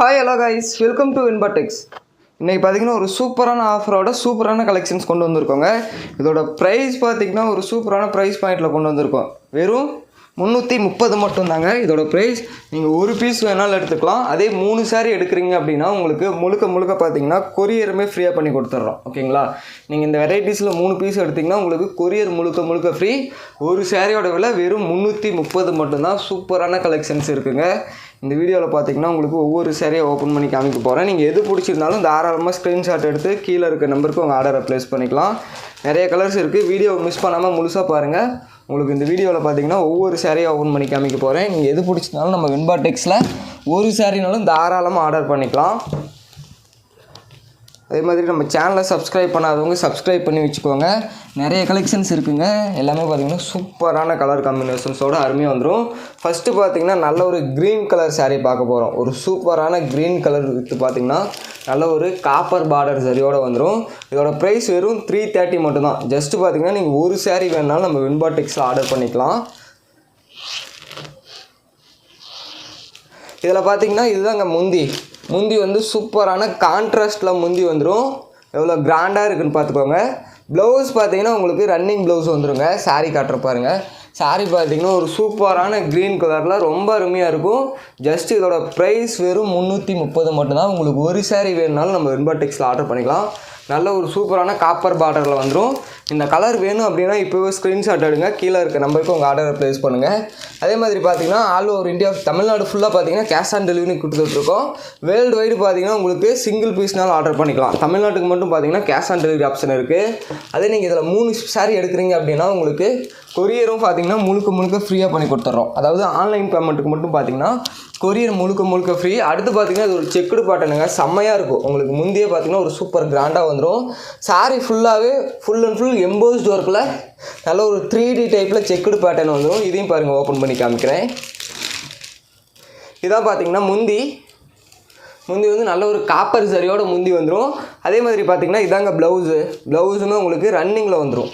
Hi hello guys welcome to இன்பாடெக்ஸ் இன்றைக்கி பார்த்தீங்கன்னா ஒரு சூப்பரான ஆஃபரோட சூப்பரான கலெக்ஷன்ஸ் கொண்டு வந்திருக்கோங்க. இதோட ப்ரைஸ் பார்த்தீங்கன்னா ஒரு சூப்பரான ப்ரைஸ் பாயிண்டில் கொண்டு வந்திருக்கோம். வெறும் முந்நூற்றி முப்பது மட்டும்தாங்க. இதோட ப்ரைஸ் நீங்கள் ஒரு பீஸ் வேணாலும் எடுத்துக்கலாம். அதே மூணு சாரீ எடுக்கிறீங்க அப்படின்னா உங்களுக்கு முழுக்க முழுக்க பார்த்தீங்கன்னா கொரியருமே ஃப்ரீயாக பண்ணி கொடுத்துட்றோம் ஓகேங்களா நீங்கள் இந்த வெரைட்டிஸில் மூணு பீஸ் எடுத்திங்கன்னா உங்களுக்கு கொரியர் முழுக்க முழுக்க ஃப்ரீ ஒரு சாரியோட விலை வெறும் முந்நூற்றி முப்பது மட்டும்தான். சூப்பரான கலெக்ஷன்ஸ் இருக்குங்க. இந்த வீடியோவில் பார்த்தீங்கன்னா உங்களுக்கு ஒவ்வொரு சேரையும் ஓப்பன் பண்ணி காமிக்க போகிறேன் நீங்கள் எது பிடிச்சிருந்தாலும் தாராளமாக ஸ்க்ரீன்ஷாட் எடுத்து கீழே இருக்க நம்பருக்கு உங்கள் ஆர்டரை ப்ளேஸ் பண்ணிக்கலாம். நிறைய கலர்ஸ் இருக்குது வீடியோ மிஸ் பண்ணாமல் முழுசாக பாருங்கள் உங்களுக்கு இந்த வீடியோவில் பார்த்தீங்கன்னா ஒவ்வொரு சேரையும் ஓப்பன் பண்ணி காமிக்க போகிறேன் நீங்கள் எது பிடிச்சிருந்தாலும் நம்ம வெண்பாடெக்ஸில் ஒரு சேரீனாலும் தாராளமாக ஆர்டர் பண்ணிக்கலாம். அதே மாதிரி நம்ம சேனலை சப்ஸ்கிரைப் பண்ணாதவங்க சப்ஸ்கிரைப் பண்ணி வச்சுக்கோங்க. நிறைய கலெக்ஷன்ஸ் இருக்குங்க. எல்லாமே பார்த்தீங்கன்னா சூப்பரான கலர் காம்பினேஷன்ஸோடு அருமையாக வந்துடும் ஃபஸ்ட்டு பார்த்தீங்கன்னா நல்ல ஒரு க்ரீன் கலர் சாரீ பார்க்க போகிறோம் ஒரு சூப்பரான க்ரீன் கலர் வித்து பார்த்தீங்கன்னா நல்ல ஒரு காப்பர் பார்டர் சரியோடு வந்துடும் இதோட ப்ரைஸ் வெறும் த்ரீ தேர்ட்டி மட்டும்தான். ஜஸ்ட்டு பார்த்தீங்கன்னா நீங்கள் ஒரு சாரீ வேணாலும் நம்ம வின்பாடெக்ஸில் ஆர்டர் பண்ணிக்கலாம். இதில் பார்த்தீங்கன்னா இதுதாங்க முந்தி. முந்தி வந்து சூப்பரான கான்ட்ராஸ்டில் முந்தி வந்துடும் எவ்வளோ கிராண்டாக இருக்குன்னு பார்த்துக்கோங்க. ப்ளவுஸ் பார்த்தீங்கன்னா உங்களுக்கு ரன்னிங் ப்ளவுஸ் வந்துடுங்க saree காட்டுற பாருங்கள் saree பார்த்தீங்கன்னா ஒரு சூப்பரான க்ரீன் கலரில் ரொம்ப அருமையாக இருக்கும். ஜஸ்ட் இதோட ப்ரைஸ் வெறும் முந்நூற்றி முப்பது மட்டும்தான். உங்களுக்கு ஒரு saree வேணுனாலும் நம்ம வெண்பாடெக்ஸில் ஆர்டர் பண்ணிக்கலாம். நல்ல ஒரு சூப்பரான காப்பர் பார்டரில் வந்துடும் இந்த கலர் வேணும் அப்படின்னா இப்போவே ஸ்க்ரீன்ஷாட் எடுங்க. கீழே இருக்க நம்பருக்கு உங்கள் ஆர்டரை ப்ளேஸ் பண்ணுங்கள் அதே மாதிரி பார்த்தீங்கன்னா ஆல் ஓவர் இந்தியா தமிழ்நாடு ஃபுல்லாக பார்த்தீங்கன்னா கேஷ் ஆன் டெலிவரி கொடுத்துட்ருக்கோம் வேர்ல்டு வைடு பார்த்தீங்கன்னா உங்களுக்கு சிங்கிள் பீஸ்னாலும் ஆர்டர் பண்ணிக்கலாம். தமிழ்நாட்டுக்கு மட்டும் பார்த்தீங்கன்னா கேஷ் ஆன் டெலிவரி ஆப்ஷன் இருக்குது அதே நீங்கள் இதில் மூணு saree எடுக்கிறீங்க அப்படின்னா உங்களுக்கு கொரியரும் பார்த்தீங்கன்னா முழுக்க முழுக்க ஃப்ரீயாக பண்ணி கொடுத்துட்றோம் அதாவது ஆன்லைன் பேமெண்ட்டுக்கு மட்டும் பார்த்தீங்கன்னா கொரியர் முழுக்க முழுக்க ஃப்ரீ அடுத்து பார்த்தீங்கன்னா இது ஒரு செக்குடு பாட்டனுங்க செம்மையாக இருக்கும். உங்களுக்கு முந்தைய பார்த்தீங்கன்னா ஒரு சூப்பர் கிராண்டாக வந்துடும் சாரீ ஃபுல்லாகவே ஃபுல் அண்ட் ஃபுல் எம்போஸ்ட் ஒர்க்கில் நல்ல ஒரு த்ரீ டி டைப்பில் செக்குடு பேட்டர்ன் வந்துடும் இதையும் பாருங்கள் ஓப்பன் பண்ணி காமிக்கிறேன். இதான் பார்த்தீங்கன்னா முந்தி. முந்தி வந்து நல்ல ஒரு காப்பர் சரியோட முந்தி வந்துடும் அதே மாதிரி பார்த்தீங்கன்னா இதாங்க ப்ளவுஸு ப்ளவுஸுமே உங்களுக்கு ரன்னிங்கில் வந்துடும்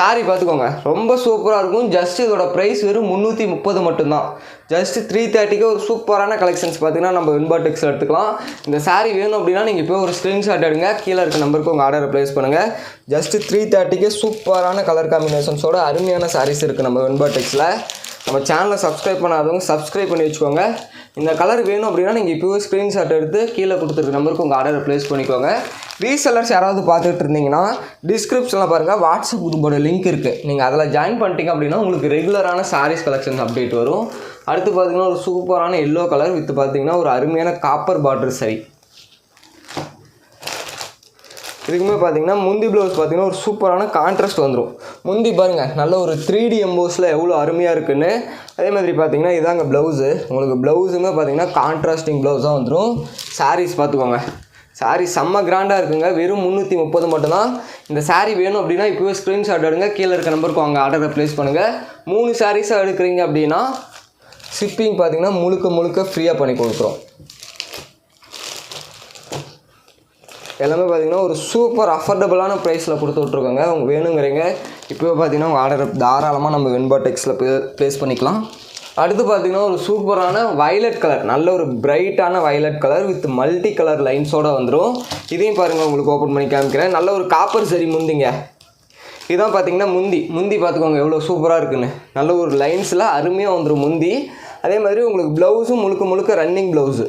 சாரி பார்த்துக்கோங்க. ரொம்ப சூப்பராக இருக்கும். ஜஸ்ட் இதோட ப்ரைஸ் வெறும் முந்நூற்றி முப்பது மட்டும்தான். ஜஸ்ட் த்ரீ தேர்ட்டிக்கு ஒரு சூப்பரான கலெக்ஷன்ஸ் பார்த்தீங்கன்னா நம்ம இன்பாடெக்ஸில் எடுத்துக்கலாம். இந்த சாரீ வேணும் அப்படின்னா நீங்கள் இப்போ ஒரு ஸ்க்ரீன்ஷாட் எடுங்க. கீழே இருக்க நம்பருக்கு உங்கள் ஆர்டரை ப்ளேஸ் பண்ணுங்கள் ஜஸ்ட் த்ரீ தேர்ட்டிக்கு சூப்பரான கலர் காம்பினேஷன்ஸோட அருமையான சாரீஸ் இருக்குது நம்ம இன்பாடெக்ஸில் நம்ம சேனலை சப்ஸ்கிரைப் பண்ணாதவங்க சப்ஸ்கிரைப் பண்ணி வச்சுக்கோங்க. இந்த கலர் வேணும் அப்படின்னா நீங்கள் இப்போவே ஸ்க்ரீன்ஷாட் எடுத்து கீழே கொடுத்துருக்க நம்பருக்கு உங்கள் ஆர்டரை ப்ளேஸ் பண்ணிக்கோங்க. ரீசெல்லர்ஸ் யாராவது பார்த்துட்டு இருந்தீங்கன்னா டிஸ்கிரிப்ஷனில் பாருங்கள் வாட்ஸ்அப் குரூப்போட லிங்க் இருக்குது நீங்கள் அதில் ஜாயின் பண்ணிட்டீங்க அப்படின்னா உங்களுக்கு ரெகுலரான சாரீஸ் கலெக்ஷன்ஸ் அப்டேட் வரும். அடுத்து பார்த்தீங்கன்னா ஒரு சூப்பரான எல்லோ கலர் வித்து பார்த்தீங்கன்னா ஒரு அருமையான காப்பர் பார்டர் சரி இதுக்குமே பார்த்தீங்கன்னா முந்தி ப்ளவுஸ் பார்த்தீங்கன்னா ஒரு சூப்பரான கான்ட்ராஸ்ட் வந்துடும் முந்தி பாருங்கள் நல்ல ஒரு த்ரீ டி எம்போஸில் எவ்வளோ அருமையாக இருக்குன்னு. அதே மாதிரி பார்த்தீங்கன்னா இதாங்க ப்ளவுஸு உங்களுக்கு ப்ளவுஸுமே பார்த்தீங்கன்னா கான்ட்ராஸ்டிங் ப்ளவுஸாக வந்துடும் சாரீஸ் பார்த்துக்கோங்க சாரீ செம்ம கிராண்டாக இருக்குங்க. வெறும் முந்நூற்றி முப்பது மட்டும்தான். இந்த சாரீ வேணும் அப்படின்னா இப்போவே ஸ்க்ரீன்ஷாட் எடுங்க. கீழே இருக்க நம்பருக்கு அவங்க ஆர்டரை ப்ளேஸ் பண்ணுங்கள் மூணு சாரீஸாக எடுக்கிறீங்க அப்படின்னா ஷிப்பிங் பார்த்தீங்கன்னா முழுக்க முழுக்க ஃப்ரீயாக பண்ணி கொடுக்குறோம் எல்லாமே பார்த்தீங்கன்னா ஒரு சூப்பர் அஃபோர்டபுளான ப்ரைஸில் கொடுத்து விட்ருக்கோங்க அவங்க வேணுங்கிறீங்க. இப்போவே பார்த்தீங்கன்னா உங்கள் ஆர்டர் தாராளமாக நம்ம வெண்பாடெக்ஸில் ப்ளேஸ் பண்ணிக்கலாம். அடுத்து பார்த்தீங்கன்னா ஒரு சூப்பரான வயலட் கலர் நல்ல ஒரு பிரைட்டான violet colour with multi colour லைன்ஸோட வந்துடும் இதையும் பாருங்கள் உங்களுக்கு ஓப்பன் பண்ணி காமிக்கிறேன். நல்ல ஒரு காப்பர் சரி முந்திங்க. இதான் பார்த்தீங்கன்னா முந்தி. முந்தி பார்த்துக்கோங்க எவ்வளோ சூப்பராக இருக்குன்னு. நல்ல ஒரு லைன்ஸில் அருமையாக வந்துடும் முந்தி. அதே மாதிரி உங்களுக்கு ப்ளவுஸும் முழுக்க முழுக்க ரன்னிங் ப்ளவுஸு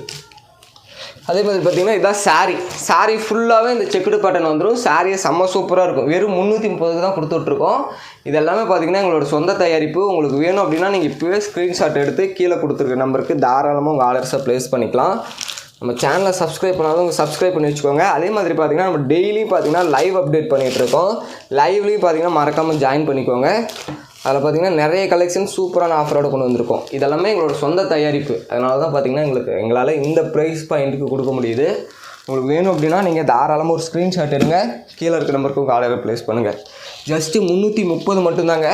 அதே மாதிரி பார்த்தீங்கன்னா இதான் saree. சாரீ ஃபுல்லாகவே இந்த செக்குடு பேட்டர்ன் வந்துடும் சாரியை செம்ம சூப்பராக இருக்கும். வெறும் முந்நூற்றி முப்பதுக்கு தான் கொடுத்துட்ருக்கோம். இது எல்லாமே பார்த்தீங்கன்னா எங்களோட சொந்த தயாரிப்பு. உங்களுக்கு வேணும் அப்படின்னா நீங்கள் இப்போவே ஸ்க்ரீன்ஷாட் எடுத்து கீழே கொடுத்துருக்க நம்பருக்கு தாராளமாக உங்கள் ஆர்டர்ஸை ப்ளேஸ் பண்ணிக்கலாம். நம்ம சேனலை சப்ஸ்கிரைப் பண்ணாதவங்க சப்ஸ்கிரைப் பண்ணி வச்சுக்கோங்க. அதே மாதிரி பார்த்தீங்கன்னா நம்ம டெய்லியும் பார்த்தீங்கன்னா லைவ் அப்டேட் பண்ணிகிட்ருக்கோம் லைவ்லேயும் பார்த்தீங்கன்னா மறக்காமல் ஜாயின் பண்ணிக்கோங்க. அதில் பார்த்தீங்கன்னா நிறைய கலெக்ஷன் சூப்பரான ஆஃபரோட கொண்டு வந்திருக்கோம். இதெல்லாமே எங்களோட சொந்த தயாரிப்பு. அதனால தான் பார்த்தீங்கன்னா எங்களுக்கு எங்களால் இந்த ப்ரைஸ் பாயிண்ட்டுக்கு கொடுக்க முடியுது. உங்களுக்கு வேணும் அப்படின்னா நீங்கள் தாராளமாக ஒரு ஸ்க்ரீன்ஷாட் எடுங்க. கீழே இருக்க நம்பருக்கு உங்கள் ஆர்டரை ப்ளேஸ் பண்ணுங்கள் ஜஸ்ட்டு முந்நூற்றி முப்பது மட்டும்தாங்க.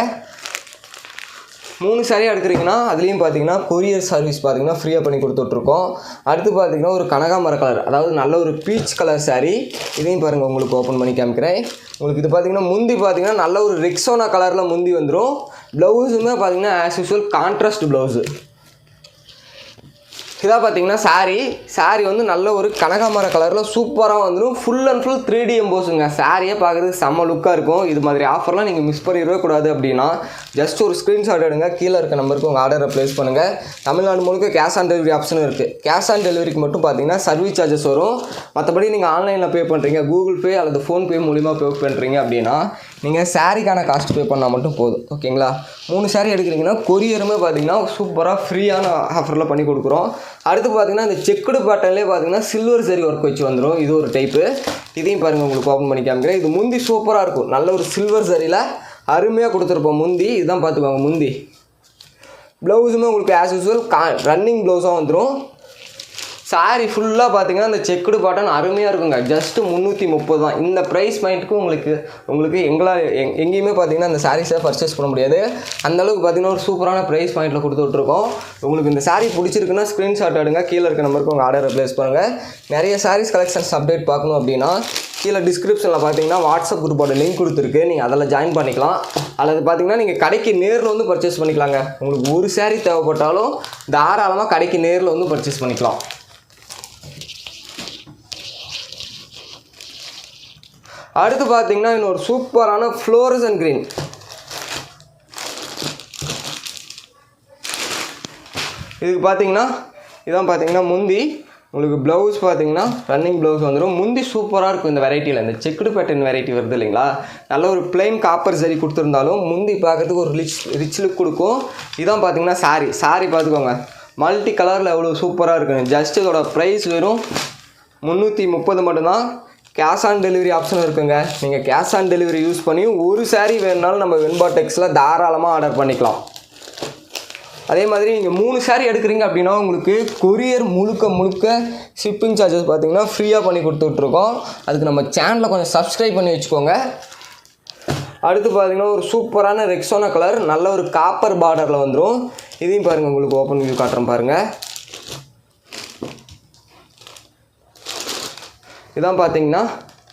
மூணு சாரியாக எடுக்கிறீங்கன்னா அதுலேயும் பார்த்தீங்கன்னா கொரியர் சர்வீஸ் பார்த்தீங்கன்னா ஃப்ரீயாக பண்ணி கொடுத்துட்ருக்கோம். அடுத்து பார்த்தீங்கன்னா ஒரு கனகாமர கலர் அதாவது நல்ல ஒரு பீச் கலர் சாரீ இதையும் பாருங்கள் உங்களுக்கு ஓப்பன் பண்ணி காமிக்கிறேன். உங்களுக்கு இது பார்த்தீங்கன்னா முந்தி பார்த்தீங்கன்னா நல்ல ஒரு ரிக்ஸோனா கலரில் முந்தி வந்துடும் ப்ளவுஸுமே பார்த்தீங்கன்னா ஆஸ் யூஸ்வல் கான்ட்ராஸ்ட் ப்ளவுஸு இதாக பார்த்தீங்கன்னா saree. saree வந்து நல்ல ஒரு கனகாமர கலரில் சூப்பராக வந்துடும் full and full three D எம்போஸுங்க சாரியே பார்க்குறதுக்கு செம்ம லுக்காக இருக்கும். இது மாதிரி ஆஃபர்லாம் நீங்கள் மிஸ் பண்ணிடவே கூடாது அப்படின்னா ஜஸ்ட் ஒரு ஸ்க்ரீன்ஷாட் எடுங்க. கீழே இருக்க நம்பருக்கு உங்கள் ஆர்டரை ப்ளேஸ் பண்ணுங்கள் தமிழ்நாடு முழுக்க கேஷ் ஆன் டெலிவரி ஆப்ஷனும் இருக்குது கேஷ் ஆன் டெலிவரிக்கு மட்டும் பார்த்தீங்கன்னா சர்வீஸ் சார்ஜஸ் வரும். மற்றபடி நீங்கள் ஆன்லைனில் பே பண்ணுறீங்க கூகுள் பே அல்லது ஃபோன்பே மூலிமா பே பண்ணுறீங்க அப்படின்னா நீங்கள் சாரிக்கான காஸ்ட் பே பண்ணால் மட்டும் போதும். ஓகேங்களா மூணு சாரி எடுக்கிறீங்கன்னா கொரியருமே பார்த்தீங்கன்னா சூப்பராக ஃப்ரீயான ஆஃபரில் பண்ணி கொடுக்குறோம். அடுத்து பார்த்தீங்கன்னா இந்த செக்குடு பாட்டன்லேயே பார்த்தீங்கன்னா சில்வர் சரி ஒர்க் வச்சு வந்துடும் இது ஒரு டைப்பு இதையும் பாருங்கள் உங்களுக்கு ஓப்பன் பண்ணி காமிக்கிறேன். இது முந்தி சூப்பராக இருக்கும். நல்ல ஒரு சில்வர் சரியில் அருமையாக கொடுத்துருப்போம் முந்தி. இதுதான் பார்த்துக்கோங்க முந்தி. ப்ளவுஸுமே உங்களுக்கு ஆஸ் யூஸ்வல் கா ரன்னிங் ப்ளவுஸாக வந்துடும் சாரீ ஃபுல்லாக பார்த்தீங்கன்னா அந்த செக்குடு பாட்டன் அருமையாக இருக்குங்க. ஜஸ்ட்டு முந்நூற்றி முப்பது தான். இந்த ப்ரைஸ் பாயிண்ட்டுக்கு உங்களுக்கு உங்களுக்கு எங்களால் எங் எங்கேயுமே பார்த்தீங்கன்னா அந்த சாரீஸை பர்ச்சேஸ் பண்ண முடியாது. அந்தளவுக்கு பார்த்தீங்கன்னா ஒரு சூப்பரான ப்ரைஸ் பாயிண்ட்டில் கொடுத்து விட்ருக்கோம் உங்களுக்கு இந்த சாரீ பிடிச்சிருக்குன்னா ஸ்க்ரீன்ஷாட் எடுங்க. கீழே இருக்க நம்பருக்கு உங்கள் ஆர்டரை ப்ளேஸ் பண்ணுங்கள் நிறைய சாரீஸ் கலெக்ஷன்ஸ் அப்டேட் பார்க்கணும் அப்படின்னா கீழே டிஸ்கிரிப்ஷனில் பார்த்தீங்கன்னா வாட்ஸ்அப் குரூப்போட லிங்க் கொடுத்துருக்கு. நீங்கள் அதில் ஜாயின் பண்ணிக்கலாம். அல்லது பார்த்தீங்கன்னா நீங்கள் கடைக்கு நேரில் வந்து பர்ச்சேஸ் பண்ணிக்கலாங்க. உங்களுக்கு ஒரு சேரீ தேவைப்பட்டாலும் தாராளமாக கடைக்கு நேரில் வந்து பர்ச்சேஸ் பண்ணிக்கலாம். அடுத்து பார்த்தீங்கன்னா இன்னொரு சூப்பரான ஃப்ளோரசன் க்ரீன் இதுக்கு பார்த்தீங்கன்னா இதான் பார்த்தீங்கன்னா முந்தி. உங்களுக்கு ப்ளவுஸ் பார்த்தீங்கன்னா ரன்னிங் ப்ளவுஸ் வந்துடும். முந்தி சூப்பராக இருக்கும் இந்த வெரைட்டியில் இந்த செக்குடு பேட்டர்ன் வெரைட்டி வருது இல்லைங்களா? நல்ல ஒரு பிளைன் காப்பர் சரி கொடுத்துருந்தாலும் முந்தி பார்க்கறதுக்கு ஒரு ரிச் ரிச் லுக் கொடுக்கும். இதான் பார்த்தீங்கன்னா சாரி சாரி பார்த்துக்கோங்க. மல்டி கலரில் எவ்வளோ சூப்பராக இருக்கும் ஜஸ்ட் இதோட ப்ரைஸ் வெறும் முந்நூற்றி முப்பது மட்டும்தான். கேஷ் ஆன் டெலிவரி ஆப்ஷன் இருக்குங்க. நீங்கள் கேஷ் ஆன் டெலிவரி யூஸ் பண்ணி ஒரு சாரீ வேணுனாலும் நம்ம வெண்பாடெக்ஸில் தாராளமாக ஆர்டர் பண்ணிக்கலாம். அதே மாதிரி நீங்கள் மூணு சாரீ எடுக்கிறீங்க அப்படின்னா உங்களுக்கு கொரியர் முழுக்க முழுக்க ஷிப்பிங் சார்ஜஸ் பார்த்தீங்கன்னா ஃப்ரீயாக பண்ணி கொடுத்துட்ருக்கோம். அதுக்கு நம்ம சேனலை கொஞ்சம் சப்ஸ்கிரைப் பண்ணி வச்சுக்கோங்க. அடுத்து பார்த்தீங்கன்னா ஒரு சூப்பரான ரெக்ஸோனா கலர் நல்ல ஒரு காப்பர் பார்டரில் வந்துடும் இதையும் பாருங்கள் உங்களுக்கு ஓப்பன் வியூ காட்டுறேன் பாருங்கள் இதான் பார்த்தீங்கன்னா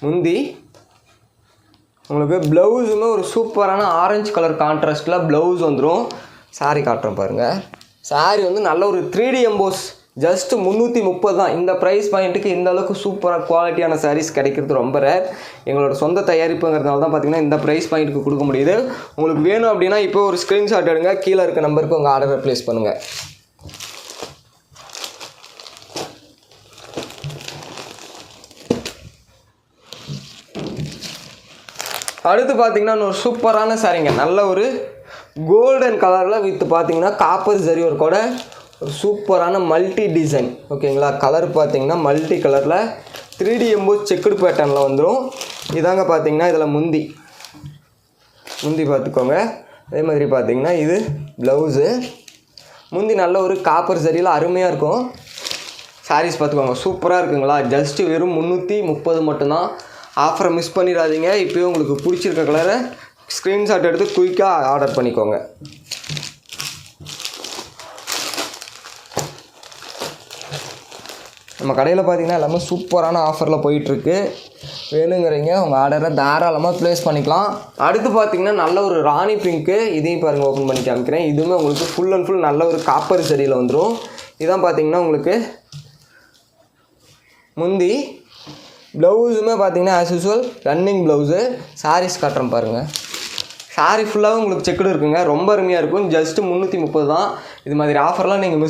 முந்தி. உங்களுக்கு ப்ளவுஸுமே ஒரு சூப்பரான ஆரஞ்சு கலர் கான்ட்ராஸ்டில் ப்ளவுஸ் வந்துடும் saree காட்டுறேன் பாருங்கள் saree வந்து நல்ல ஒரு த்ரீ டி எம்போஸ் ஜஸ்ட்டு முந்நூற்றி முப்பது தான். இந்த ப்ரைஸ் பாயிண்ட்டுக்கு இந்த அளவுக்கு சூப்பராக குவாலிட்டியான சாரீஸ் கிடைக்கிறது ரொம்ப ரேர் எங்களோட சொந்த தயாரிப்புங்கிறதுனால தான் பார்த்தீங்கன்னா இந்த ப்ரைஸ் பாயிண்ட்டுக்கு கொடுக்க முடியுது. உங்களுக்கு வேணும் அப்படின்னா இப்போ ஒரு ஸ்க்ரீன்ஷாட் எடுங்க. கீழே இருக்க நம்பருக்கு உங்கள் ஆர்டரை ப்ளேஸ் பண்ணுங்கள் அடுத்து பார்த்தீங்கன்னா இன்னொரு சூப்பரான சாரிங்க நல்ல ஒரு கோல்டன் கலரில் வித் பார்த்தீங்கன்னா காப்பர் ஜரி ஒரு கூட. ஒரு சூப்பரான மல்டி டிசைன் ஓகேங்களா கலர் பார்த்தீங்கன்னா மல்டி கலரில் த்ரீ டி எம்போ செக்குடு பேட்டர்னில் வந்துடும் இதாங்க பார்த்தீங்கன்னா இதில் முந்தி. முந்தி பார்த்துக்கோங்க அதே மாதிரி பார்த்தீங்கன்னா இது ப்ளவுஸு முந்தி நல்ல ஒரு காப்பர் சரியில் அருமையாக இருக்கும். சாரீஸ் பார்த்துக்கோங்க சூப்பராக இருக்குங்களா? ஜஸ்ட்டு வெறும் முந்நூற்றி முப்பது மட்டும்தான். ஆஃபரை மிஸ் பண்ணிடாதீங்க. இப்போயும் உங்களுக்கு பிடிச்சிருக்க கலரை ஸ்க்ரீன்ஷாட் எடுத்து குயிக்காக ஆர்டர் பண்ணிக்கோங்க. நம்ம கடையில் பார்த்தீங்கன்னா எல்லாமே சூப்பரான ஆஃபரில் போயிட்டுருக்கு. வேணுங்கிறீங்க உங்கள் ஆர்டரை தாராளமாக ப்ளேஸ் பண்ணிக்கலாம். அடுத்து பார்த்தீங்கன்னா நல்ல ஒரு ராணி பிங்க்கு இதையும் பாருங்கள் ஓப்பன் பண்ணி காமிக்கிறேன். இதுவுமே உங்களுக்கு ஃபுல் அண்ட் ஃபுல் நல்ல ஒரு காப்பர் செடியில் வந்துடும் இதான் பார்த்தீங்கன்னா உங்களுக்கு முந்தி ப்ளவுஸுமே பார்த்தீங்கன்னா as usual running blouse sarees காட்டுறேன் பாருங்கள் சாரி ஃபுல்லாகவும் உங்களுக்கு செக்குடு இருக்குங்க. ரொம்ப அருமையாக இருக்கும். ஜஸ்ட்டு முந்நூற்றி முப்பது தான். இது மாதிரி ஆஃபர்லாம் நீங்கள் மிஸ்